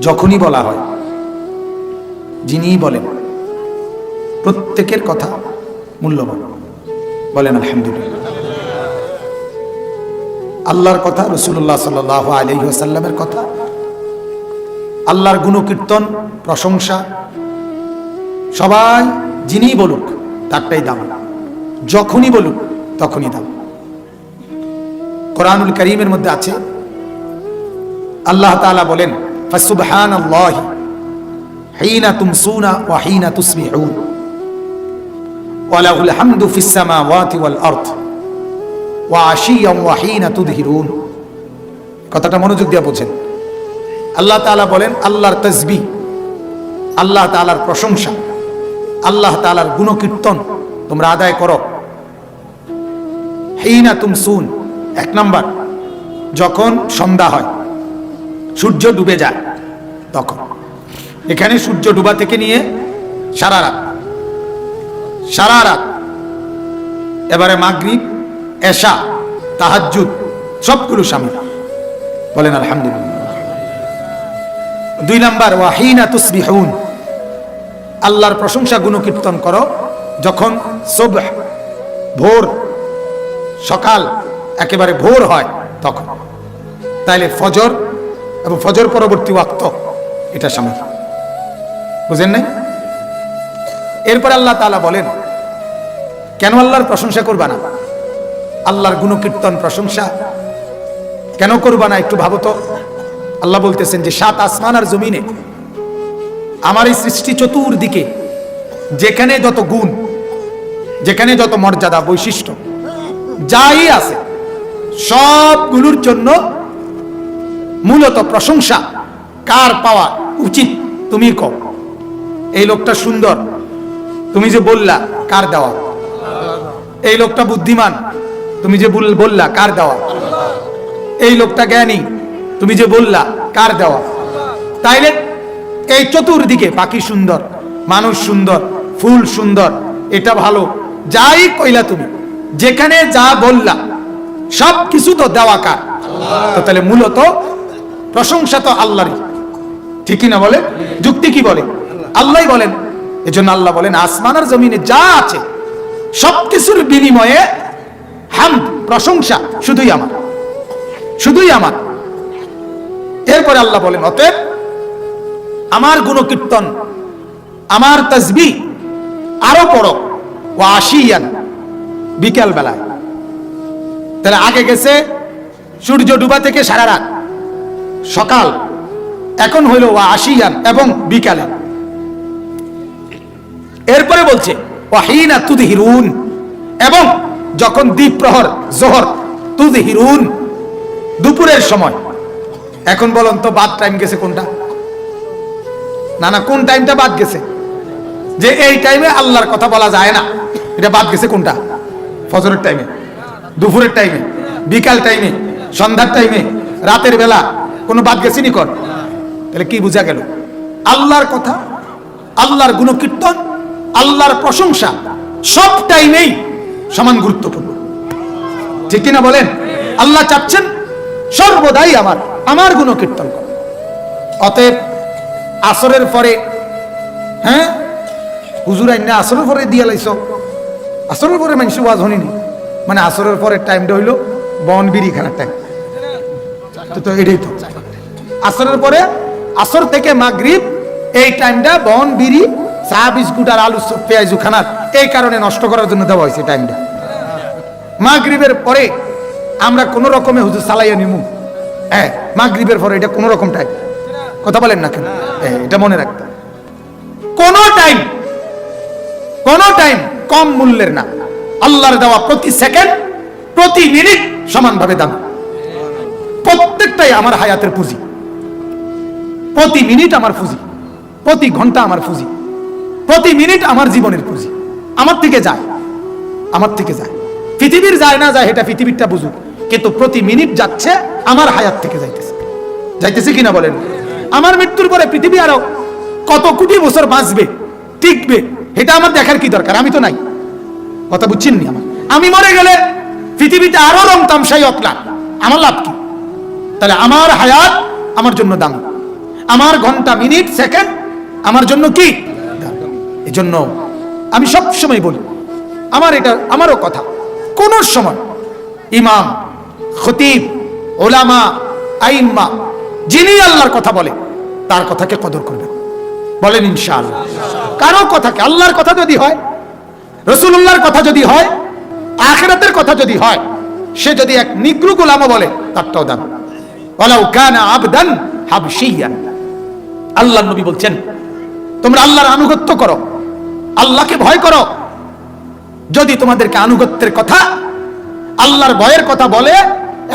যখনই বলা হয় যিনি বলেন, প্রত্যেকের কথা মূল্যবান। বলেন, আলহামদুলিল্লাহ। আল্লাহর কথা রসুল্লাহ সাল আলহিহাসাল্লামের কথা, আল্লাহর গুণকীর্তন, প্রশংসা, সবাই যিনি বলুক, তারটাই দাম। যখনই বলুক, তখনই দাম। কোরআনুল করিমের মধ্যে আছে, আল্লাহ তাআলা বলেন ওয়া ওয়াল ওয়া ওয়া কথাটা মনোযোগ দিয়ে বোঝেন। আল্লাহ তাআলা বলেন, আল্লাহর তসবিহ, আল্লাহ তাআলার প্রশংসা, আল্লাহ তাআলার গুণকীর্তন তোমরা আদায় করো। হিনা তুমসুন, এক নাম্বার, যখন সন্ধ্যা হয় সূর্য ডুবে যায়। তখন। এখানে সূর্য ডুবা থেকে নিয়ে সারা রাত। সারা রাত। এবারে মাগরিব, এশা, তাহাজ্জুদ, সবগুলো স্বামী বলেন, আলহামদুলিল্লাহ। দুই নাম্বার ওয়াহিনা তুসবিহুন। আল্লাহর প্রশংসা গুণকীর্তন করো যখন সুবহ, ভোর, সকাল একেবারে ভোর হয় তখন। তাইলে ফজর এবং ফজর পরবর্তী ওয়াক্ত, এটা সামিল বুঝেন নাই? এরপর আল্লাহ তাআলা বলেন, কেন আল্লাহর প্রশংসা করবা না? আল্লাহর গুণকীর্তন প্রশংসা কেন করবা না একটু ভাবো তো? আল্লাহ বলতেছেন যে, সাত আসমান আর জমিনে আমার এই সৃষ্টি চতুর্দিকে যেখানে যত গুণ, যেখানে যত মর্যাদা, বৈশিষ্ট্য, যাই আছে, সবগুলোর জন্য মূলত প্রশংসা। কার পাওয়া উচিত তুমি কও। এই লোকটা সুন্দর। তুমি যে বললা, কার দেওয়া? এই লোকটা বুদ্ধিমান। তুমি যে বল- বললা, কার দেওয়া? এই লোকটা জ্ঞানী। তুমি যে বললা, কার দেওয়া? তাইলে এই চতুর্দিকে পাখি সুন্দর, মানুষ সুন্দর, ফুল সুন্দর, এটা ভালো। যাই কইলা তুমি, যেখানে যা বললা সব কিছু তো দেওয়া কার। তাহলে মূলত প্রশংসা তো আল্লাহরই। ঠিকই না বলে যুক্তি কি বলে আল্লাহ বলেন, এজন্য আল্লাহ বলেন, আসমান আর জমিনে যা আছে, সবকিছুর বিনিময়ে হাম প্রশংসা শুধুই আমার। শুধুই আমার। এরপরে আল্লাহ বলেন, অতএব আমার গুণকীর্তন, আমার তসবি আরও পড়ো ও আসিয়ান বিকেল বেলায় তাহলে আগে গেছে সূর্য ডুবা থেকে সারা রাত। সকাল। এখন হইল ও আসিয়ান এবং বিকালে। এরপরে বলছে ওয়াহিনা তুদ হিরুন এবং যখন দ্বীপ প্রহর জোহর তুদ হিরুন দুপুরের সময়। এখন বলুন তো, বাদ টাইম গেছে কোনটা? না না, কোন টাইমটা বাদ গেছে? যে এই টাইমে আল্লাহর কথা বলা যায় না। এটা বাদ গেছে কোনটা? ফজরের টাইমে দুপুরের টাইমে বিকাল টাইমে সন্ধ্যার টাইমে রাতের বেলা কোনো বাদ গেছে নি কর। তাহলে কি বোঝা গেল? আল্লাহর কথা, আল্লাহর গুণকীর্তন, আল্লাহর প্রশংসা, সব টাইমেই সমান গুরুত্বপূর্ণ। ঠিক কিনা বলেন? আল্লাহ চাচ্ছেন সর্বদাই আমার আমার গুণকীর্তন কর। অতএব আসরের পরে হ্যাঁ? হুজুর আইনা আসরের পরে দিয়া লাইছ। আসরের পরে মানুষ ওয়াজ হনিনি মানে আসরের পরে টাইমটা হইল বন বিড়ি খানার টাইম তো এটাই তো। আসরের পরে আসর থেকে এই টাইমটা বন বিড়ি চা বিস্কুট আর আলু খানার এই কারণে নষ্ট করার জন্য দেওয়া হয়েছে টাইমটা। পরে আমরা কোন রকমে হুজুর চালাইয়া নিমু। হ্যাঁ মাগরিবের পরে এটা কোন রকম টাইম। কথা বলেন না কেন? হ্যাঁ, এটা মনে রাখতে। কোন টাইম কোন টাইম কম মূল্যের না। আল্লাহর দেওয়া প্রতি সেকেন্ড প্রতি মিনিট সমানভাবে দাম। প্রত্যেকটাই আমার হায়াতের পুঁজি। প্রতি মিনিট আমার পুঁজি। প্রতি ঘণ্টা আমার পুঁজি। প্রতি মিনিট আমার জীবনের পুঁজি। আমার থেকে যায়। আমার থেকে যায়। পৃথিবীর যায় না যায়, এটা পৃথিবীরটা বুঝুক। কিন্তু প্রতি মিনিট যাচ্ছে, আমার হায়াত থেকে যাইতেছে। যাইতেছে কিনা বলেন? আমার মৃত্যুর পরে পৃথিবী আরও কত কোটি বছর বাঁচবে, টিকবে, এটা আমার দেখার কি দরকার? আমি তো নাই। কথা বুঝছেন নি আমার? আমি মরে গেলে পৃথিবীতে আরও রং তামসাই অতলা আমার লাভ কি? তাহলে আমার হায়াত আমার জন্য দাম। আমার ঘণ্টা, মিনিট, সেকেন্ড আমার জন্য কি? এই জন্য আমি সব সময় বলি, আমার এটা, আমারও কথা। কোন সময় ইমাম, খতিব, ওলামা, আইম্মা যিনি আল্লাহর কথা বলে, তার কথাকে কদর করবেন। বলেন ইনশাআল্লাহ। কারও কথাকে আল্লাহর কথা যদি হয় রসুল্লাহর কথা যদি হয়, আখেরাতের কথা যদি হয়, সে যদি এক নিগ্রু গোলামও বলে, তারটাও দান ওয়ালাউ কানা আবদান হাবশিয়ান। আল্লাহ নবী বলছেন, তোমরা আল্লাহর আনুগত্য করো, আল্লাহকে ভয় করো। যদি তোমাদেরকে আনুগত্যের কথা, আল্লাহর ভয়ের কথা বলে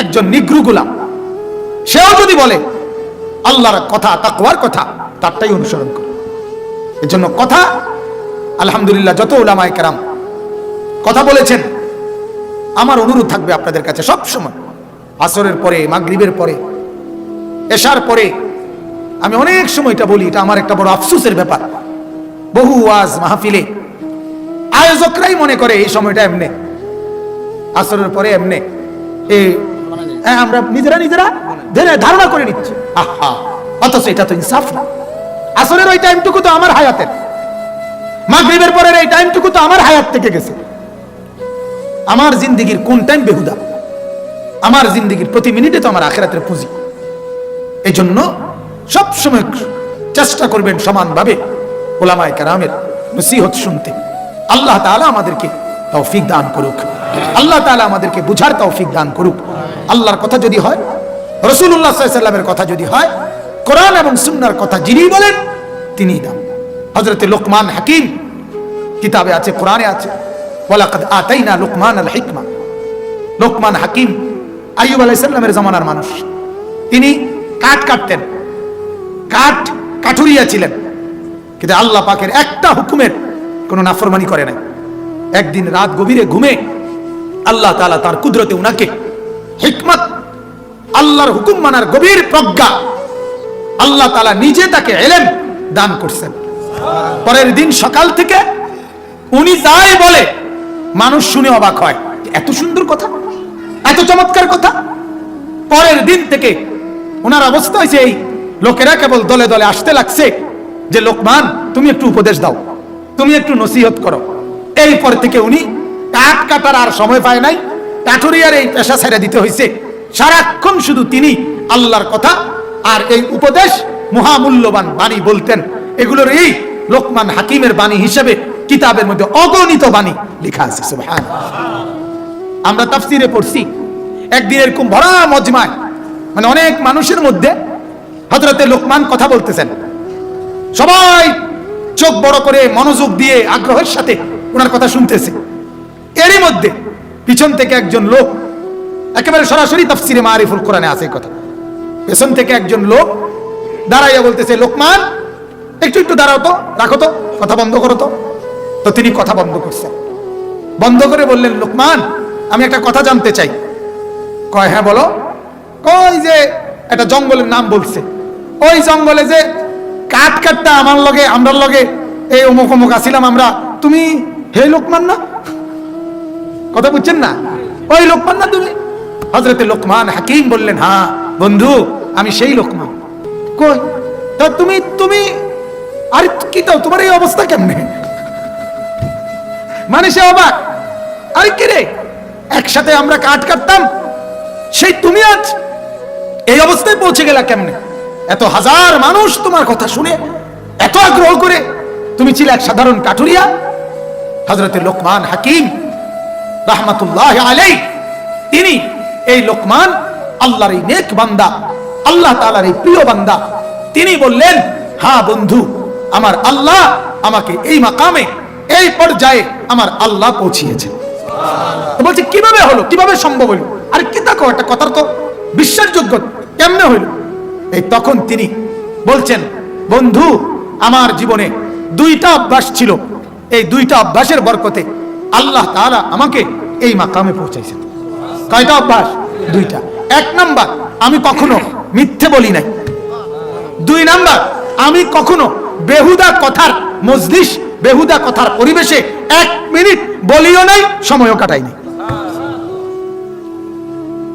একজন নিগ্রু গোলাম, সেও যদি বলে, আল্লাহর কথা, তাকওয়ার কথা, তারটাই অনুসরণ করো। এর জন্য কথা, আলহামদুলিল্লাহ, যত ওলামায় কেরাম কথা বলেছেন, আমার অনুরোধ থাকবে আপনাদের কাছে সব সময় আসরের পরে, মাগরিবের পরে এশার পরে আমি অনেক সময় এটা বলি এটা আমার একটা বড় আফসোসের ব্যাপার। বহু ওয়াজ মাহফিলে। আয়োজকরাই মনে করে এই সময়টা এমনে। আসরের পরে এমনে। এই হ্যাঁ, আমরা নিজেরা নিজেরা ধরে ধারণা করে নিচ্ছি। আহা অথচ এটা তো ইনসাফ না। আসরের ওই টাইমটুকু তো আমার হায়াতের। মাগরিবের পরের এই টাইমটুকু তো আমার হায়াত থেকে গেছে। আমার জিন্দিগির কোন টাইম বেহুদা? আমার জিন্দিগির প্রতি মিনিটে তো আমার আখেরাতের পুঁজি। এই জন্য সবসময় চেষ্টা করবেন সমানভাবে ওলামায় কারামের নসিহত শুনতে। আল্লাহ তাআলা আমাদেরকে তৌফিক দান করুক। আল্লাহ তাআলা আমাদেরকে বুঝার তৌফিক দান করুক। আল্লাহর কথা যদি হয় রসুল্লাহ সাল্লামের কথা যদি হয়, কোরআন এবং সুন্নার কথা যিনি বলেন, তিনি দাম হজরতে লোকমান হাকিম কিতাবে আছে, কোরআনে আছে, ওয়ালাকাদ আতাইনা লোকমান আল হিকমা লোকমান হাকিম আইয়ুব আলাইসাল্লামের জমানার মানুষ। তিনি কাঠ কাটতেন। কাঠ কাঠুরিয়া ছিলেন। কিন্তু আল্লাহ পাকের একটা হুকুমের কোনো নাফরমানি করে নাই। একদিন রাত গভীরে ঘুমে আল্লাহ তালা তার কুদরতে উনাকে হিকমত, আল্লাহর হুকুম মানার গভীর প্রজ্ঞা আল্লাহ তালা নিজে তাকে এলেন দান করছেন। পরের দিন সকাল থেকে উনি যাই বলে, মানুষ শুনে অবাক হয়, এত সুন্দর কথা, এত চমৎকার কথা। পরের দিন থেকে ওনার অবস্থা হয়েছে এই। লোকেরা কেবল দলে দলে আসতে লাগছে। যে লোকমান, তুমি একটু উপদেশ দাও। তুমি একটু নসিহত করো। এরপর থেকে উনি কাঠ কাটার আর সময় পায় নাই। কাঠুরিয়ার এই পেশা ছেড়ে দিতে হয়েছে সারাক্ষণ শুধু তিনি আল্লাহর কথা আর এই উপদেশ মহামূল্যবান বাণী বলতেন। এগুলোর এই লোকমান হাকিমের বাণী হিসেবে কিতাবের মধ্যে অগণিত বাণী লেখা আছে আমরা তাফসিরে পড়ছি একদিন এরকম ভরা মজমায় মানে অনেক মানুষের মধ্যে হজরতে লোকমান কথা বলতেছেন। সবাই চোখ বড় করে মনোযোগ দিয়ে আগ্রহের সাথে ওনার কথা শুনতেছে। এরই মধ্যে পিছন থেকে একজন লোক, একেবারে সরাসরি তাফসিরে মারিফুল কোরআনে আছে এই কথা। পেছন থেকে একজন লোক দাঁড়াইয়া বলতেছে, লোকমান, একটু একটু দাঁড়াও তো, রাখো তো, কথা বন্ধ করো তো। তো তিনি কথা বন্ধ করছেন। বন্ধ করে বললেন, লোকমান, আমি একটা কথা জানতে চাই। কয় হ্যাঁ বলো। কই যে একটা জঙ্গলের নাম বলছে? ওই জঙ্গলে যে কাঠ কাঠটা আমার লগে, আমরার লগে, এই অমুক অমুক আসিলাম আমরা, তুমি হে লোকমান না? কথা বুঝছেন না? ওই লোকমান না তুমি? হজরতে লোকমান হাকিম বললেন হ্যাঁ বন্ধু, আমি সেই লোকমান। কই? তা তুমি তুমি, আরে কি তো, তোমার এই অবস্থা কেমনে? মানে সে অবাক। আরে কি রে? একসাথে আমরা কাঠ কাটতাম, সেই তুমি আজ এই অবস্থায় পৌঁছে গেলা কেমনে? এত হাজার মানুষ তোমার কথা শুনে, এত আগ্রহ করে তুমি ছিলে এক সাধারণ কাঠুরিয়া হজরতে লোকমান হাকিম রাহমাতুল্লাহ আলাই তিনি এই লোকমান আল্লাহর এই নেক বান্দা, আল্লাহ তাআলার এই প্রিয় বান্দা, তিনি বললেন হ্যাঁ বন্ধু, আমার আল্লাহ আমাকে এই মাকামে, এই পর্যায়ে আমার আল্লাহ পৌঁছিয়েছে বলছে, কীভাবে হলো? কীভাবে সম্ভব হলো? আর কি দেখো, একটা কথার তো বিশ্বাসযোগ্য কেমনে হইল? এই তখন তিনি বলছেন, বন্ধু, আমার জীবনে দুইটা অভ্যাস ছিল। এই দুইটা অভ্যাসের বরকতে আল্লাহ তাআলা আমাকে এই মাকামে পৌঁছাইছেন। কয়টা অভ্যাস? দুইটা। এক নাম্বার, আমি কখনো মিথ্যে বলি নাই। দুই নাম্বার, আমি কখনো বেহুদা কথার মজলিস, বেহুদা কথার পরিবেশে এক মিনিট বলিও নাই, সময়ও কাটাইনি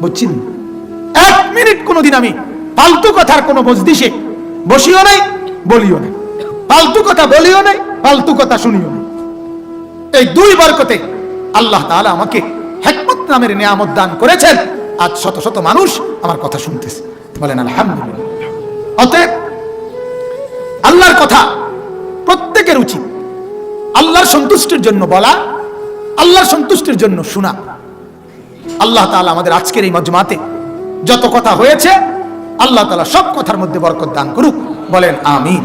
বুঝছেন? এক মিনিট কোনোদিন আমি ফালতু কথার কোনো মজলিসে বসিও নাই, বলিও নাই। ফালতু কথা বলিও নাই ফালতু কথা শুনিও নাই। এই দুই বরকতে আল্লাহ তাআলা আমাকে হেকমত নামের নিয়ামত দান করেছেন। আজ শত শত মানুষ আমার কথা শুনতেছে। বলেন, আলহামদুলিল্লাহ। অতএব আল্লাহর কথা প্রত্যেকের উচিত। আল্লাহর সন্তুষ্টির জন্য বলা, আল্লাহর সন্তুষ্টির জন্য শোনা। আল্লাহ তাআলা আমাদের আজকের এই মজমাতে যত কথা হয়েছে আল্লাহ তালা সব কথার মধ্যে বরকত দান করুক। বলেন আমিন।